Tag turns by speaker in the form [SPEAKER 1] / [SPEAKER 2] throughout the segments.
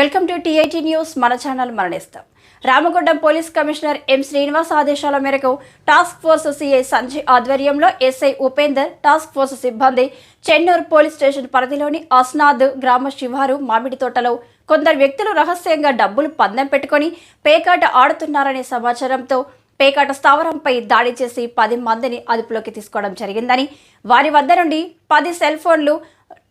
[SPEAKER 1] Welcome to TIT news. మన channel మరణిస్తాం. Ramagundam police commissioner M Srinivas ఆదేశాల మేరకు task force CI Sanjay ఆధ్వర్యంలో SI Upender task force సిబ్బంది Chennur police station పరిధిలోని అస్నాద్ గ్రామ శివారు మామిడి తోటలో కొందరు వ్యక్తులు రహస్యంగా డబ్బులు పందెం పెట్టుకొని పేకాట ఆడుతున్నారనే సమాచారంతో పేకాట స్థావరంపై దాడి చేసి పది మందిని అదుపులోకి తీసుకోవడం జరిగిందని వారి వద్ద నుండి పది సెల్ ఫోన్లు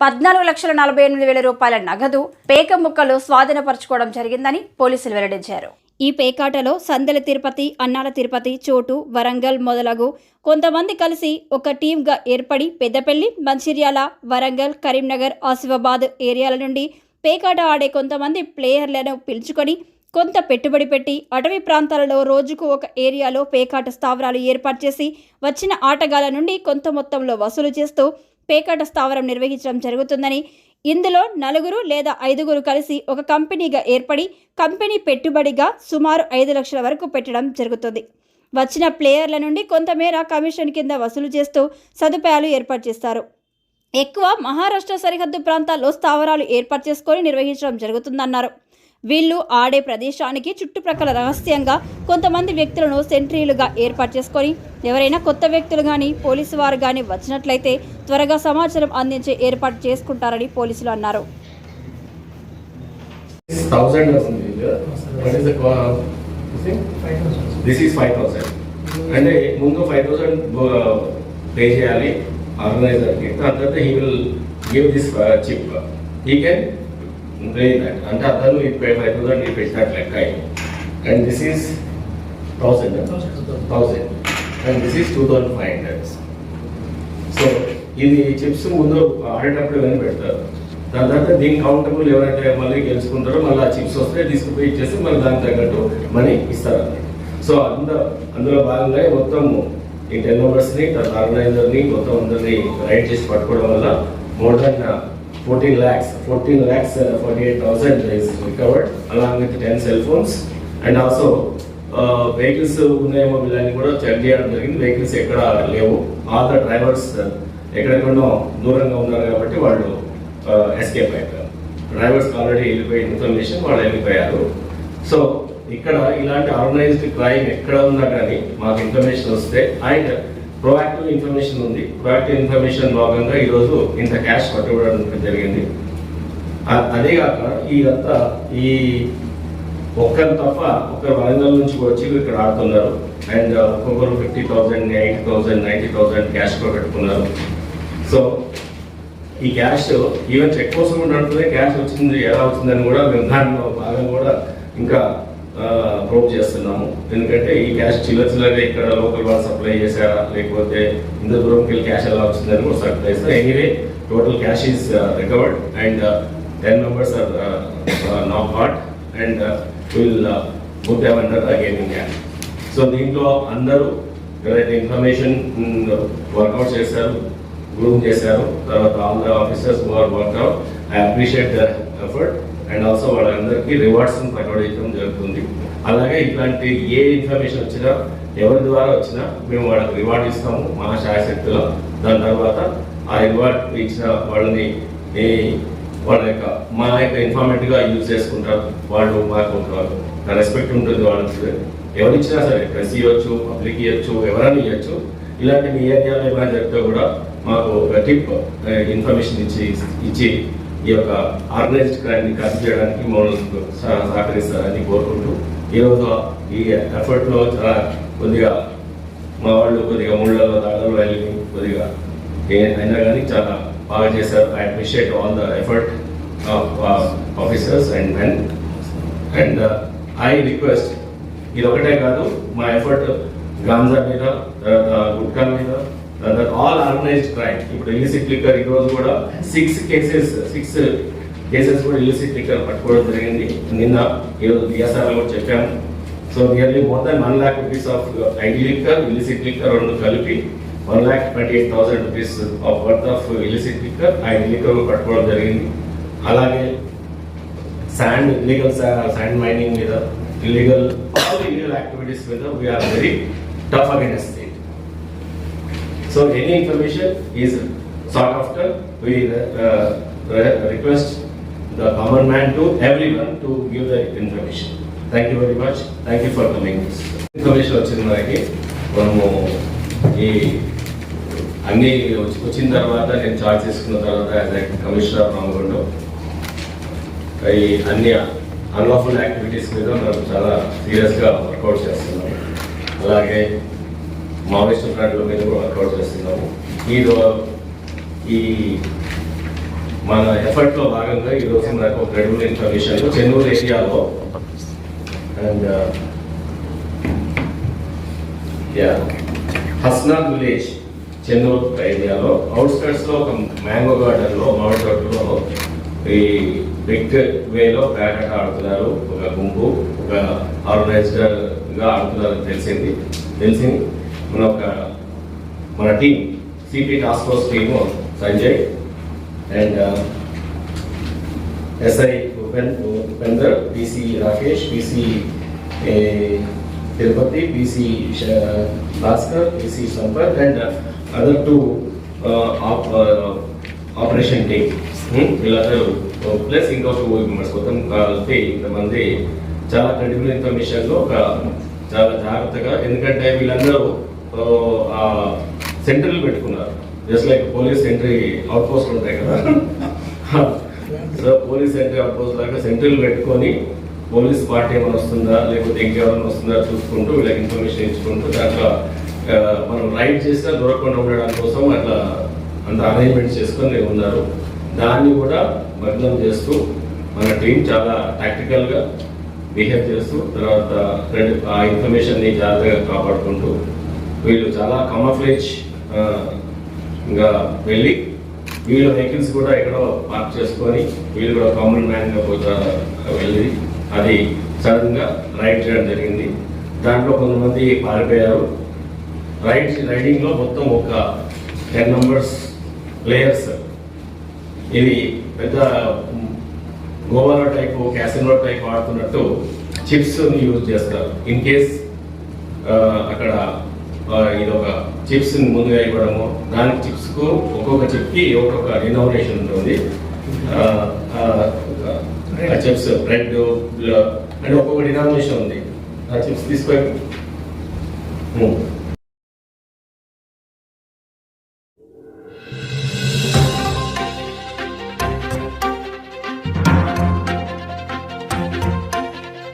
[SPEAKER 1] పద్నాలుగు లక్షల నలభై ఎనిమిది వేల రూపాయల నగదు పేక ముక్కలు స్వాధీనపరచుకోవడం జరిగిందని పోలీసులు వెల్లడించారు. ఈ పేకాటలో సందెల తిరుపతి అన్నాల తిరుపతి చోటు వరంగల్ మొదలగు కొంతమంది కలిసి ఒక టీమ్గా ఏర్పడి పెద్దపల్లి మంచిర్యాల వరంగల్ కరీంనగర్ ఆసిఫాబాద్ ఏరియాల నుండి పేకాట ఆడే కొంతమంది ప్లేయర్లను పిలుచుకొని కొంత పెట్టుబడి పెట్టి అటవీ ప్రాంతాలలో రోజుకు ఒక ఏరియాలో పేకాట స్థావరాలు ఏర్పాటు చేసి వచ్చిన ఆటగాళ్ళ నుండి కొంత మొత్తంలో వసూలు చేస్తూ పేకాట స్థావరం నిర్వహించడం జరుగుతుందని ఇందులో నలుగురు లేదా ఐదుగురు కలిసి ఒక కంపెనీగా ఏర్పడి కంపెనీ పెట్టుబడిగా సుమారు ఐదు లక్షల వరకు పెట్టడం జరుగుతుంది. వచ్చిన ప్లేయర్ల నుండి కొంతమేర కమిషన్ కింద వసూలు చేస్తూ సదుపాయాలు ఏర్పాటు చేస్తారు. ఎక్కువ మహారాష్ట్ర సరిహద్దు ప్రాంతాల్లో స్థావరాలు ఏర్పాటు చేసుకొని నిర్వహించడం జరుగుతుందన్నారు. వీళ్ళు ఆడే ప్రదేశానికి చుట్టుప్రక్కల రహస్యంగా కొంతమంది వ్యక్తులను సెంట్రీలుగా ఏర్పాటు చేసుకొని ఎవరైనా కొత్త వ్యక్తులు కానీ పోలీసు వారు కానీ వచ్చినట్లయితే త్వరగా సమాచారం అందించే ఏర్పాటు చేసుకుంటారని పోలీసులు అన్నారు.
[SPEAKER 2] అంటే ముందు ఫైవ్ థౌసండ్ పే చేయాలి ఆర్గనైజర్కి దాని తర్వాత he will give this chip he can అంటే అతను ఇప్పుడు ఫైవ్ థౌసండ్ ఈ పెట్టినట్టు లెక్క and this is thousand thousand and this is two thousand five hundred so ఇది చిప్స్ ముందు ఆడేటప్పుడు ఇవన్నీ పెడతారు. దాని తర్వాత దీని కౌంటబుల్ ఎవరైతే మళ్ళీ గెలుచుకుంటారో మళ్ళీ ఆ చిప్స్ వస్తే తీసుకుపోయి ఇచ్చేసి మళ్ళీ దానికి తగ్గట్టు మనీ ఇస్తారు సో అంద అందులో భాగంగా మొత్తం ఈ టెన్ మెంబర్స్ని ఆర్గనైజర్ని మొత్తం అందరినీ రైడ్ చేసి పట్టుకోవడం వల్ల modern 14 lakhs, 14 lakhs uh, 48,000 is recovered along with 10 cell phones. And also uh, vehicles ఉన్నాయేమో వీళ్ళని కూడా చెక్ చేయడం జరిగింది. వెహికల్స్ ఎక్కడ లేవు. ఆల్ ద డ్రైవర్స్ uh, ఎక్కడెక్కడో దూరంగా ఉన్నారు కాబట్టి వాళ్ళు uh, ఎస్కేప్ అయిపోయారు. డ్రైవర్స్ ఆల్రెడీ వెళ్ళిపోయి ఇన్ఫర్మేషన్ వాళ్ళు వెళ్ళిపోయారు. సో ఇక్కడ ఇలాంటి ఆర్గనైజ్డ్ క్రైమ్ ఎక్కడ ఉన్నా కానీ మాకు ఇన్ఫర్మేషన్ వస్తే అండ్ ప్రొయాక్టివ్ ఇన్ఫర్మేషన్ ఉంది. ప్రొయాక్టివ్ ఇన్ఫర్మేషన్ భాగంగా ఈరోజు ఇంత క్యాష్ పట్టుకోవడం జరిగింది. అ- అదే కాక ఈ ఒక్కరు తప్ప ఒకరు వరంగల్ నుంచి వచ్చి ఇక్కడ ఆడుతున్నారు. అండ్ uh, ఒక్కొక్కరు fifty thousand eighty thousand ninety thousand cash కూడా పెట్టుకున్నారు. సో ఈ క్యాష్ ఈవెన్ చెక్ కోసం కూడా నడుతుంది క్యాష్ వచ్చింది ఎలా వచ్చిందని కూడా మేము దాంట్లో భాగం కూడా ఇంకా ప్రూవ్ చేస్తున్నాము. ఎందుకంటే ఈ క్యాష్ చిల్లర చిల్లరగా ఇక్కడ లోకల్ వాళ్ళు సప్లై చేశారా? లేకపోతే ఇంత దూరంకి వెళ్ళి క్యాష్ ఎలా వచ్చిందని కూడా సప్లై చేస్తారు. Anyway total cash is recovered and ten members are not caught and will book them under in can so దీంట్లో అందరూ ఎవరైతే ఇన్ఫర్మేషన్ వర్కౌట్ mm, చేశారు గ్రూమ్ చేశారు తర్వాత all the officers are work out I appreciate the effort and also వాళ్ళందరికీ rewards ప్రకటించడం జరుగుతుంది. అలాగే ఇట్లాంటి ఏ ఇన్ఫర్మేషన్ వచ్చినా ఎవరి ద్వారా వచ్చినా మేము వాళ్ళకి రివార్డ్ ఇస్తాము మా శాయశక్తిలో దాని తర్వాత ఆ రివార్డ్ ఇచ్చిన వాళ్ళని వాళ్ళ యొక్క మా యొక్క ఇన్ఫార్మేటివ్గా యూజ్ చేసుకుంటారు వాళ్ళు మాకు ఒక రెస్పెక్ట్ ఉంటుంది వాళ్ళకి. ఎవరు ఇచ్చినా సరే ప్రెస్ ఇవ్వచ్చు పబ్లిక్ ఇవ్వచ్చు ఎవరైనా ఇవ్వచ్చు ఇలాంటి మీ ఏరియాలో ఏమైనా జరిగితే కూడా మాకు ఒక టిప్ ఇన్ఫర్మేషన్ ఇచ్చి ఇచ్చి ఈ యొక్క ఆర్గనైజ్డ్ క్రైమ్ని కట్ చేయడానికి మమ్మల్ని సహ- సహకరిస్తారని కోరుకుంటూ ఈరోజు ఈ ఎఫర్ట్లో చాలా కొద్దిగా మా వాళ్ళు కొద్దిగా ముళ్ళలో దాడులు వెళ్ళి కొద్దిగా ఏ- అయినా కానీ చాలా బాగా చేశారు. I appreciate all the effort officers and men and I request ఇది ఒకటే కాదు మా ఎఫర్ట్ గాంజా మీద తర్వాత గుట్కా మీద తర్వాత ఆల్ ఆర్గనైజ్డ్ క్రైమ్ ఇప్పుడు ఇల్లిసిట్ లిక్కర్ ఈ రోజు కూడా సిక్స్ కేసెస్ సిక్స్ కేసెస్ కూడా ఇలిసిట్ లిక్కర్ పట్టుకోవడం జరిగింది. నిన్న ఈరోజు బిఎస్ఆర్ కూడా చెప్పాము. So nearly more than one lakh rupees of ID liquor illicit liquor రెండు కలిపి one lakh twenty eight thousand rupees of worth of illicit liquor ID liquor పట్టుకోవడం జరిగింది. అలాగే శాండ్ ఇల్లీగల్ శాండ్ మైనింగ్ మీద ఇల్లీగల్ ఆల్ ఇల్లీగల్ యాక్టివిటీస్ మీద we're very tough against it so any information is sought after we request the common man to everyone to give the information. Thank you very much. Thank you for coming. Information వచ్చింది మనకి మనము ఈ అన్ని వచ్చిన తర్వాత నేను charge చేసుకున్న తర్వాత as a commissioner of Ramagundam ఈ అన్ని అన్లాఫుల్ యాక్టివిటీస్ మీద మనం చాలా సీరియస్గా వర్కౌట్ చేస్తున్నాము అలాగే మావోయిస్ట్ ఫ్రంట్ల మీద కూడా వర్కౌట్ చేస్తున్నాము ఈ ఈ మన ఎఫర్ట్లో భాగంగా ఈ రోజు మనకు ఒక రెండు ఇన్ఫర్మేషన్ చెన్నూరు ఏరియాలో. And yeah Hasnath village Chennur ఏరియాలో. అవుట్స్కట్స్లో ఒక మ్యాంగో గార్డెన్లో మామిడి తోటలో ఈ బిగ్ వేలో బ్యాట్ ఆడుతున్నారు. ఒక గుంపు ఒక ఆర్గనైజ్డ్గా ఆడుతున్నారు తెలిసింది. తెలిసింది. మన ఒక మన team CP task force team Sanjay. And SI Upen Upender PC Rakesh PC Tirupati PC Bhaskar PC Sampath and other two operation team వీళ్ళందరూ ప్లస్ ఇంకా టూ మెంబర్స్ మొత్తం కలిపి ఇంతమంది చాలా క్రెడిబుల్ ఇన్ఫర్మేషన్లో ఒక చాలా జాగ్రత్తగా ఎందుకంటే వీళ్ళందరూ ఆ సెంటర్లు పెట్టుకున్నారు. Just like police entry out post ఉంటాయి కదా. So police entry out post లాగా సెంటర్లు పెట్టుకొని పోలీస్ పార్టీ ఏమైనా వస్తుందా లేకపోతే ఇంకెవరైనా వస్తుందా చూసుకుంటూ వీళ్ళకి ఇన్ఫర్మేషన్ ఇచ్చుకుంటూ దాంట్లో మనం రైడ్ చేసినా దొరకకుండా ఉండడానికి కోసం అట్లా అంత అరేంజ్మెంట్ చేసుకొని ఉన్నారు. దాన్ని కూడా భగ్నం చేస్తూ మన టీం చాలా టాక్టికల్గా బిహేవ్ చేస్తూ తర్వాత ఆ ఇన్ఫర్మేషన్ని జాగ్రత్తగా కాపాడుకుంటూ వీళ్ళు చాలా కమఫ్లేజ్ ఇంకా వెళ్ళి వీళ్ళ వెహికల్స్ కూడా ఎక్కడో పార్క్ చేసుకొని వీళ్ళు కూడా కామన్ మ్యాన్గా పోతా వెళ్ళి అది సడన్గా రైడ్ చేయడం జరిగింది. దాంట్లో కొంతమంది పారిపోయారు. రైడ్ రైడింగ్లో మొత్తం ఒక టెన్ మెంబర్స్ ప్లేయర్స్ ఇది పెద్ద గోవాలో టైప్ క్యాసినో టైప్ ఆడుతున్నట్టు చిప్స్ని యూజ్ చేస్తారు. ఇన్ కేస్ అక్కడ ఇది ఒక చిప్స్ ముందుగా ఇవ్వడము. దానికి చిప్స్కు ఒక్కొక్క చిప్కి ఒక్కొక్క ఇన్నోవేషన్ ఉంటుంది చిప్స్ బ్రెడ్ అంటే ఒక్కొక్క డినామినేషన్ ఉంది. ఆ చిప్స్ తీసుకొని